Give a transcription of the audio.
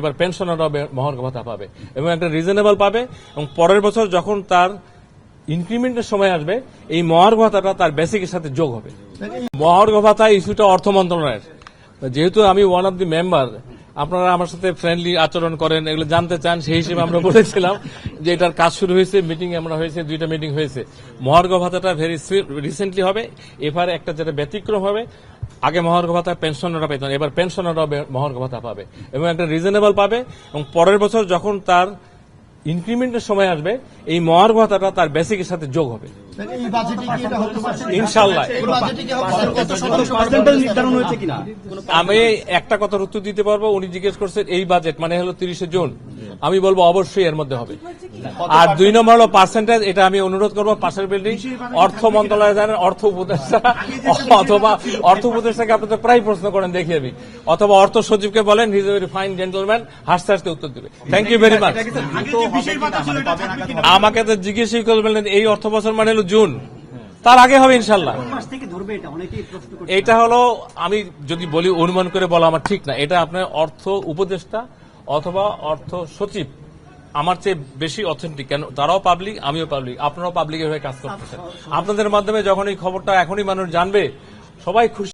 এবার মহার্ঘ ভাতা পাবে এবং একটা রিজনেবল পাবে এবং পরের বছর যখন তার ইনক্রিমেন্টের সময় আসবে, এই মহার্ঘ ভাতাটা তার বেসিকের সাথে যোগ হবে। মহার্ঘ ভাতা ইস্যুটা অর্থ মন্ত্রণালয়ের। যেহেতু আমি ওয়ান অফ দি মেম্বার আপনারা আমার সাথে ফ্রেন্ডলি আচরণ করেন, এগুলো জানতে চান, সেই হিসেবে আমরা বলেছিলাম যে এটার কাজ শুরু হয়েছে মিটিং আমরা হয়েছে, দুইটা মিটিং হয়েছে। মহার্ঘ ভাতাটা ভেরি রিসেন্টলি হবে, এবারে একটা যেটা ব্যতিক্রম হবে আগে মহার্ঘ ভাতা পেনশনাররা পেত না। এবার পেনশনাররা মহার্ঘ ভাতা পাবে। এবং একটা রিজনেবল পাবে এবং পরের বছর যখন তার ইনক্রিমেন্টের সময় আসবে এই মহার্ঘ ভাতাটা তার বেসিকের সাথে যোগ হবে। এই বাজেটে কি এটা হতে পারছে ইনশাল্লাহ। এই বাজেটে কি হবে কত শতাংশ পার্সেন্টেজ নির্ধারণ হয়েছে কিনা? আমি একটা কথার উত্তর দিতে পারব উনি জিজ্ঞেস করছেন এই বাজেট মানে হলো তিরিশে জুন। আমি বলব অবশ্যই এর মধ্যে হবে। আর দুই নম্বর হলো পার্সেন্টেজ এটা আমি অনুরোধ করব পাশের বিল্ডিং অর্থ মন্ত্রণালয় জানেন অর্থ উপদেষ্টা অথবা অর্থ উপদেষ্টাকে আপনাদের প্রায় প্রশ্ন করেন দেখি আমি অথবা অর্থ সচিবকে বলেন হিজ ভেরি ফাইন জেন্টলম্যান হাসতে হাসতে উত্তর দেবে। থ্যাংক ইউ ভেরি মাচ আমাকে তো জিজ্ঞেসই করবেন এই অর্থ বছর মানে হলো জুন তার আগে হবে ইনশাল্লাহ এটা হলো আমি যদি বলি অনুমান করে বলা আমার ঠিক না এটা আপনার অর্থ উপদেষ্টা অথবা অর্থ সচিব আমার চেয়ে বেশি অথেন্টিক কেন? তারাও পাবলিক আমিও পাবলিক আপনারাও পাবলিকের হয়ে কাজ করতেছেন। আপনাদের মাধ্যমে যখন এই খবরটা এখনই মানুষ জানবে সবাই খুশি।